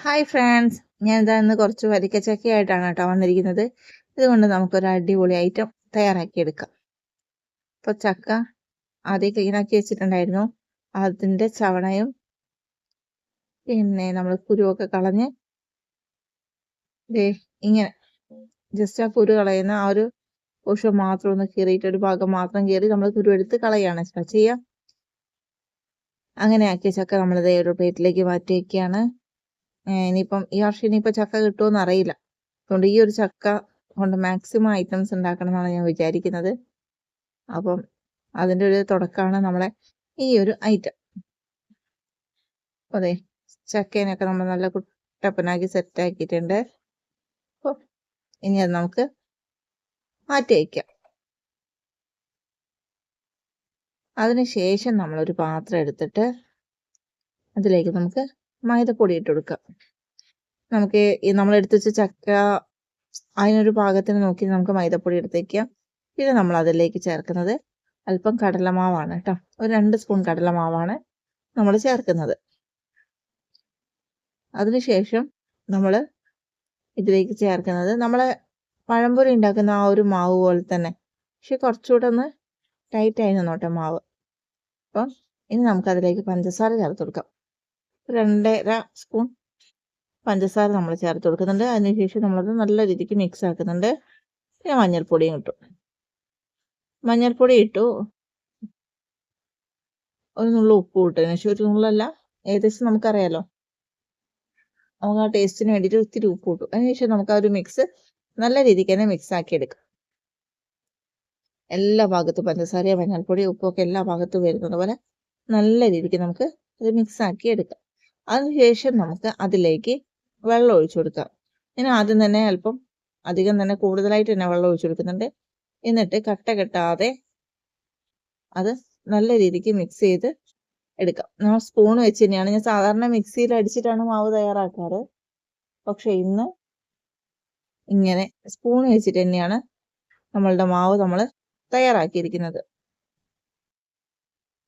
Hi friends ഞാൻ ഇതാ ഇന്ന് കുറച്ച് വരിക്കച്ചക്കയായിട്ടാണ് കേട്ടോ വന്നിരിക്കുന്നത്. ഇതുകൊണ്ട് നമുക്കൊരു അടിപൊളി ഐറ്റം തയ്യാറാക്കിയെടുക്കാം. ഇപ്പോൾ ചക്ക ആദ്യം ക്ലീനാക്കി വെച്ചിട്ടുണ്ടായിരുന്നു. അതിന്റെ ചവണയും പിന്നെ നമ്മൾ കുരുവൊക്കെ കളഞ്ഞ് ഇങ്ങനെ ജസ്റ്റ് ആ കുരു കളയുന്ന ആ ഒരു പോഷൻ മാത്രം ഒന്ന് കീറിയിട്ട് ഒരു ഭാഗം മാത്രം കീറി നമ്മൾ കുരു എടുത്ത് കളയാണ് ചെയ്യുക അങ്ങനെ ആക്കിയ ചക്ക നമ്മളിതേ ഒരു പ്ലേറ്റിലേക്ക് മാറ്റി വയ്ക്കുകയാണ് ഇനിയിപ്പം ഈ വർഷം ഇനിയിപ്പോൾ ചക്ക കിട്ടുമെന്ന് അറിയില്ല. അതുകൊണ്ട് ഈ ഒരു ചക്ക കൊണ്ട് മാക്സിമം ഐറ്റംസ് ഉണ്ടാക്കണം എന്നാണ് ഞാൻ വിചാരിക്കുന്നത്. അപ്പം അതിന്റെ ഒരു തുടക്കമാണ് നമ്മളെ ഈ ഒരു ഐറ്റം അതെ ചക്കേനൊക്കെ നമ്മൾ നല്ല കുട്ടപ്പനാക്കി സെറ്റ് ആക്കിയിട്ടുണ്ട്. അപ്പോൾ ഇനി അത് നമുക്ക് മാറ്റി വയ്ക്കാം അതിനുശേഷം നമ്മളൊരു പാത്രം എടുത്തിട്ട് അതിലേക്ക് നമുക്ക് മൈദപ്പൊടി ഇട്ട് കൊടുക്കുക നമുക്ക് നമ്മൾ എടുത്തു വെച്ച ചക്ക അതിനൊരു പാകത്തിന് നോക്കി നമുക്ക് മൈദപ്പൊടി എടുത്ത് വയ്ക്കാം പിന്നെ നമ്മൾ അതിലേക്ക് ചേർക്കുന്നത് അല്പം കടലമാവാണ് കേട്ടോ. ഒരു രണ്ട് സ്പൂൺ കടലമാവാണ് നമ്മൾ ചേർക്കുന്നത്. അതിനുശേഷം നമ്മൾ ഇതിലേക്ക് ചേർക്കുന്നത് നമ്മൾ പഴംപൊരി ഉണ്ടാക്കുന്ന ആ ഒരു മാവ് പോലെ തന്നെ. പക്ഷെ കുറച്ചുകൂടെ ഒന്ന് ടൈറ്റായി നിന്നോട്ടെ മാവ്. അപ്പം ഇനി നമുക്കതിലേക്ക് പഞ്ചസാര ചേർത്ത് കൊടുക്കാം. രണ്ടര സ്പൂൺ പഞ്ചസാര നമ്മൾ ചേർത്ത് കൊടുക്കുന്നുണ്ട്. അതിനുശേഷം നമ്മളത് നല്ല രീതിക്ക് മിക്സ് ആക്കുന്നുണ്ട്. പിന്നെ മഞ്ഞൾപ്പൊടിയും ഇട്ടു. മഞ്ഞൾപ്പൊടി ഇട്ടു. ഒരു നുള്ള ഉപ്പ് ഇട്ടതിന് ശേഷം ഒരു നുള്ളല്ല. ഏകദേശം നമുക്കറിയാലോ. നമുക്ക് ആ ടേസ്റ്റിന് വേണ്ടിയിട്ട് ഒത്തിരി ഉപ്പ് ഇട്ടു. അതിനുശേഷം നമുക്ക് ആ ഒരു മിക്സ് നല്ല രീതിക്ക് തന്നെ മിക്സ് ആക്കി എടുക്കാം. എല്ലാ ഭാഗത്തും പഞ്ചസാര മഞ്ഞൾപ്പൊടി ഉപ്പൊക്കെ എല്ലാ ഭാഗത്തും വരുന്നത് പോലെ നല്ല രീതിക്ക് നമുക്ക് അത് മിക്സ് ആക്കി എടുക്കാം. അതിനുശേഷം നമുക്ക് അതിലേക്ക് വെള്ളം ഒഴിച്ചു കൊടുക്കാം. ഞാൻ ആദ്യം തന്നെ അല്പം അധികം തന്നെ കൂടുതലായിട്ട് തന്നെ വെള്ളം ഒഴിച്ചു കൊടുക്കുന്നുണ്ട്. എന്നിട്ട് കട്ട കെട്ടാതെ അത് നല്ല രീതിക്ക് മിക്സ് ചെയ്ത് എടുക്കാം. നമ്മൾ സ്പൂൺ വെച്ച് തന്നെയാണ്. ഞാൻ സാധാരണ മിക്സിയിൽ അടിച്ചിട്ടാണ് മാവ് തയ്യാറാക്കാറ്. പക്ഷെ ഇന്ന് ഇങ്ങനെ സ്പൂൺ വെച്ചിട്ട് തന്നെയാണ് നമ്മളുടെ മാവ് നമ്മൾ തയ്യാറാക്കിയിരിക്കുന്നത്.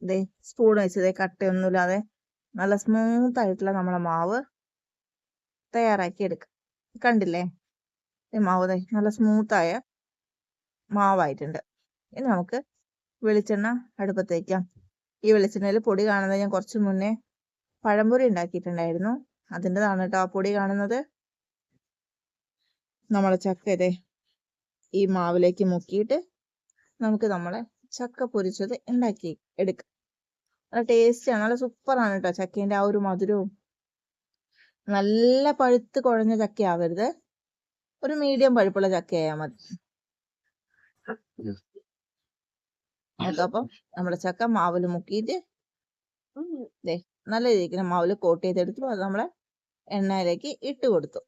ഇതേ സ്പൂൺ വെച്ചതേ കട്ടയൊന്നുമില്ലാതെ നല്ല സ്മൂത്ത് ആയിട്ടുള്ള നമ്മളെ മാവ് തയ്യാറാക്കി എടുക്കുക കണ്ടില്ലേ? ഈ മാവ് നല്ല സ്മൂത്തായ മാവായിട്ടുണ്ട്. ഇനി നമുക്ക് വെളിച്ചെണ്ണ അടുപ്പത്ത് വയ്ക്കാം ഈ വെളിച്ചെണ്ണയിൽ പൊടി കാണുന്നത് ഞാൻ കുറച്ച് മുന്നേ പഴംപൊരി ഉണ്ടാക്കിയിട്ടുണ്ടായിരുന്നു. അതിന്റെതാണ് കേട്ടോ ആ പൊടി കാണുന്നത്. നമ്മളെ ചക്ക ഇതേ ഈ മാവിലേക്ക് മുക്കിയിട്ട് നമുക്ക് നമ്മളെ ചക്ക പൊരിച്ചത് ഉണ്ടാക്കി എടുക്കാം. നല്ല ടേസ്റ്റാണ് നല്ല സൂപ്പറാണ് കേട്ടോ ചക്കേന്റെ ആ ഒരു മധുരവും. നല്ല പഴുത്ത് കുഴഞ്ഞ ചക്ക ആവരുത് ഒരു മീഡിയം പഴുപ്പുള്ള ചക്കയായാൽ മതി. അപ്പം നമ്മുടെ ചക്ക മാവിൽ മുക്കിയിട്ട് നല്ല രീതിക്ക് മാവിൽ കോട്ട് ചെയ്തെടുത്തു. അത് നമ്മളെ എണ്ണയിലേക്ക് ഇട്ട് കൊടുത്തു.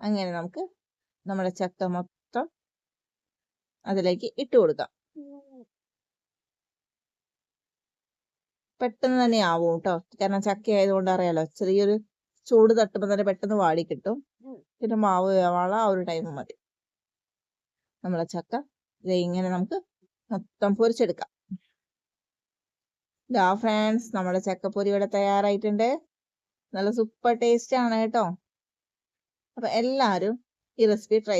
അങ്ങനെ നമുക്ക് നമ്മുടെ ചക്ക മൊത്തം അതിലേക്ക് ഇട്ട് കൊടുക്കാം. പെട്ടെന്ന് തന്നെ ആവും കേട്ടോ കാരണം ചക്ക ആയതുകൊണ്ട് അറിയാലോ ചെറിയൊരു ചൂട് തട്ടുമ്പോൾ തന്നെ പെട്ടെന്ന് വാടി കിട്ടും. പിന്നെ മാവ് വേവാള ആ ഒരു ടൈം മതി. നമ്മളെ ചക്ക ഇത് ഇങ്ങനെ നമുക്ക് മൊത്തം പൊരിച്ചെടുക്കാം. ഇതാ ഫ്രണ്ട്സ് നമ്മുടെ ചക്കപ്പൊരി ഇവിടെ തയ്യാറായിട്ടുണ്ട്. നല്ല സൂപ്പർ ടേസ്റ്റ് ആണ് കേട്ടോ. അപ്പൊ എല്ലാവരും ഈ റെസിപ്പി ട്രൈ